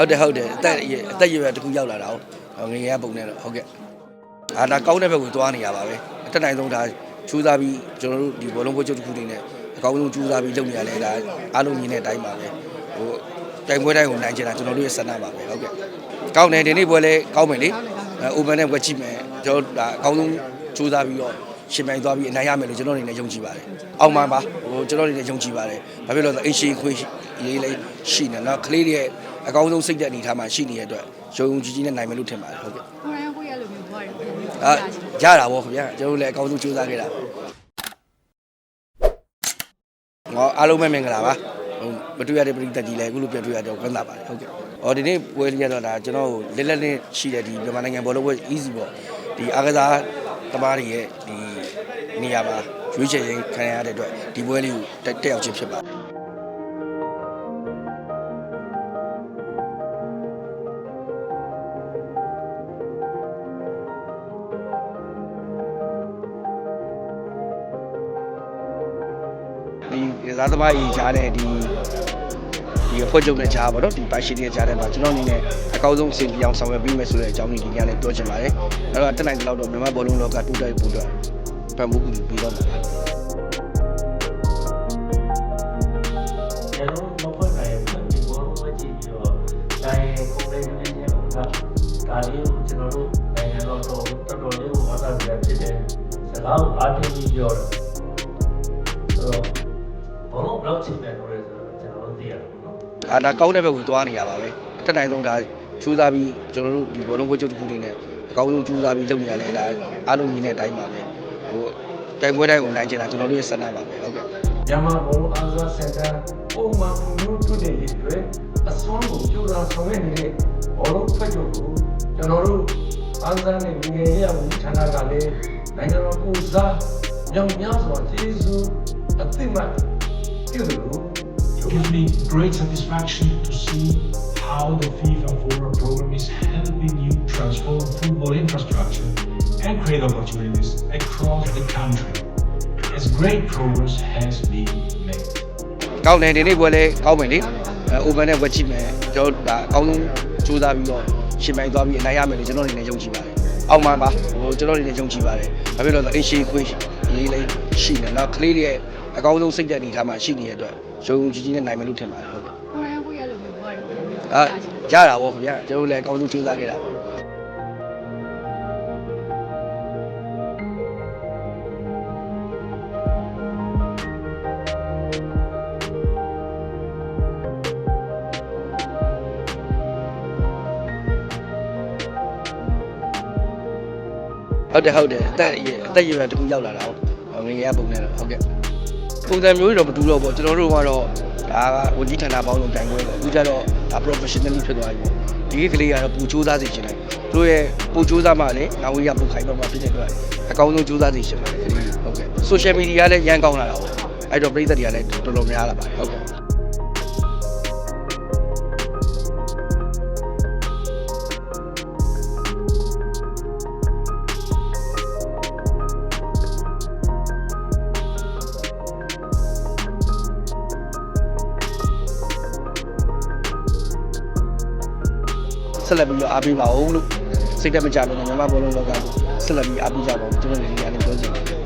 ဟုတ်တယ်ဟုတ်တယ်အသက်အရွယ်အသက်အရွယ်တစ်ခုရောက်လာတာဟုတ်ငယ်ရပုံနဲ့တော့ဟုတ်ကဲ့အာဒါကောင်းတဲ့ဘက်ကိုသွားနေရပါပဲအတက်နိုင်ဆုံးဒါချူးစားပြီးကျွန်တော်တို့ဒီဘောလုံးပွဲချုပ်တစ်ခုတည်းနဲ့အကောင်းဆုံးချူးစားပြီးလုပ်နေရတယ်ဒါအားလုံးမြင်တဲ့အတိုင်းပါပဲဟိုတိုင်ပွဲတိုင်းကိုနိုင်ချင်တာကျွန်တော်တို့ရဲ့ဆန္ဒပါပဲဟုတ်ကဲ့ကောင်းတယ်ဒီနေ့ပွဲလဲကောင်းမယ်လေအဲ open နဲ့ဝက်ကြည့်မယ်ကျွန်တော်ဒါအကောင်းဆုံးချူးစားပြီးတော့ရှင်ပြိုင်သွားပြီးအနိုင်ရမယ်လို့ကျွန်တော်အနေနဲ့ယုံကြည်ပါတယ်အောင်ပါပါဟိုကျွန်တော်အနေနဲ့ယုံကြည်ပါတယ်ဘာဖြစ်လို့လဲဆိုတော့အင်ရှင်ခွေးရေးလေးရှိနေနော်ကလေးတွေရဲ့ အကောင်းဆုံးစိတ်သက်အနေထားမှာရှိနေတဲ့အတွက်ယုံယုံကြည်ကြည်နဲ့နိုင်မယ်လို့ထင်ပါတယ်ဟုတ်ကဲ့ကိုရန်ကိုရလိုမျိုးဘွားတယ်ပြန်ပြီးအာရတာဗောခင်ဗျာကျွန်တော်တို့လည်းအကောင်းဆုံးကြိုးစားခဲ့တာပဲငေါအားလုံးပဲမင်္ဂလာပါဟိုမတွေ့ရတဲ့ပရိသတ်ကြီးလည်းအခုလိုပြန်တွေ့ရတော့ဝမ်းသာပါတယ်ဟုတ်ကဲ့။အော်ဒီနေ့ပွဲလေးရတော့ဒါကျွန်တော်တို့လက်လက်နဲ့ရှိတဲ့ဒီမြန်မာနိုင်ငံဘောလုံးပွဲ easy ပေါ့ဒီအားကစားသမားတွေရဲ့ဒီနေရာမှာရွေးချယ်ရေးခံရတဲ့အတွက်ဒီပွဲလေးကိုတက်တက်ရောက်ခြင်းဖြစ်ပါတယ် ဒီကစားသမားကြီးကြားတဲ့ဒီဒီအဖွဲ့ချုပ်နဲ့ကြားပါတော့ဒီပါရှိတဲ့ကြားထဲမှာကျွန်တော်အနေနဲ့အကောင်းဆုံးအဆင်ပြေအောင်ဆောင်ရွက်ပြီးမယ်ဆိုတဲ့အကြောင်းကြီးဒီညလည်းပြောချင်ပါတယ်။အဲ့တော့တက်နိုင်တဲ့လောက်တော့မြန်မာဘောလုံးလောကတူတိုက်ဖို့အတွက်ပံ့ပိုးကူပြီးတော့မှာပါကျွန်တော်မဖွင့်နိုင်ဘူးဒီဘောလုံးဝကြည့်ပြီးတော့နိုင်ကိုယ်လေးလေးချင်းဥစ္စာဒါလေးကိုကျွန်တော်တို့နိုင်ငံတော်တော်တော်တော်လေးကိုမသာပြဖြစ်တယ်စကားကိုအားထုတ်ပြီးပြောတယ်ဆိုတော့ ပေါ့နော်။အာဒါကောင်းတဲ့ဘက်ကိုသွားနေရပါပဲ။တက်နိုင်ဆုံးဒါချူးစားပြီးကျွန်တော်တို့ဒီဘောလုံးပွဲချုပ်တစ်ခုတည်းနဲ့အကောင်းဆုံးချူးစားပြီးလုပ်နေရတယ်ဒါအားလုံးမြင်တဲ့အတိုင်းပါပဲ။ဟိုတိုင်ပွဲတိုင်းကိုနိုင်ချင်တာကျွန်တော်တို့ရဲ့ဆန္ဒပါပဲဟုတ်ကဲ့မြန်မာဘောလုံးအားကစားစင်တာပုံမှန်မျိုးတွေ့တဲ့ရေးတွေအစွမ်းကိုကြိုးစားဆောင်ရွက်နေတဲ့ဘောလုံးဖက်ချုပ်ကိုကျွန်တော်တို့အားကစားနဲ့ငွေရမှုဌာနကလည်းနိုင်ငံတော်ကိုစားမြောင်များစွာကျေးဇူးအသိမှတ်ပြုလို့ It gives me great satisfaction to see how the FIFA Forward program is helping you transform football infrastructure and create opportunities across the country, as great progress has been made. ။ကောင်းတယ်ဒီနေ့ပွဲလဲကောင်းမယ်လေ။အဲ open နဲ့ဝက်ကြည့်မယ်ကျွန်တော်ဒါအကောင်းဆုံးကြိုးစားပြီးတော့ရှင်ပြိုင်သွားပြီးအနိုင်ရမယ်လို့ကျွန်တော်အနေနဲ့ယုံကြည်ပါတယ်။အောင်ပါပါဟိုကျွန်တော်အနေနဲ့ယုံကြည်ပါတယ်။ဘာဖြစ်လို့လဲဆိုတော့အင်ရှင်ခွေးရေးလေးရှိနေနော်ကလေးတွေရဲ့ အကောင်းဆုံးစိတ်သက်အနေထားမှာရှိနေတဲ့အတွက်ယုံယုံကြည်ကြည်နဲ့နိုင်မယ်လို့ထင်ပါတယ်ဟုတ်ကဲ့ကိုရန်ကိုရလိုမျိုးဘွားတယ်ပြန်ပြီးအာရတာဗောခင်ဗျာကျွန်တော်တို့လည်းအကောင်းဆုံးကြိုးစားခဲ့တာပဲဟုတ်တယ်ဟုတ်တယ်အသက်အရွယ်အသက်အရွယ်တစ်ခုရောက်လာတာဟုတ်ငယ်ငယ်ရပုံနဲ့တော့ဟုတ်ကဲ့ ပုံစံမျိုးတွေတော့မတူတော့ဘူးကျွန်တော်တို့ကတော့ဒါကဝန်ကြီးဌာနပေါင်းစုံတိုင်ပွဲပေါ့အခုကျတော့ဒါ professionally ဖြစ်သွားပြီပေါ့ဒီကလေးကတော့ပူစူးစမ်းစေချင်တယ်သူတို့ရဲ့ပူစူးစမ်းမှလည်းနောက်ဝေးရပူခိုင်ပါမှာဖြစ်တဲ့အတွက်အကောင်းဆုံးစူးစမ်းစေချင်တယ်ကလေးဟုတ်ကဲ့ social media လည်းရန်ကောင်းလာတာပေါ့အဲ့တော့ပြည်သက်တွေကလည်းတော်တော်များလာပါတယ်ဟုတ်ကဲ့ ဆက်လက်ပြီးတော့အားပေးပါဦးလို့စိတ်တက်မကြလို့မြန်မာဘောလုံးလောကကိုဆက်လက်ပြီးအားပေးကြပါဦးကျွန်တော်တို့ဒီနေ့လည်းပြောချင်တယ်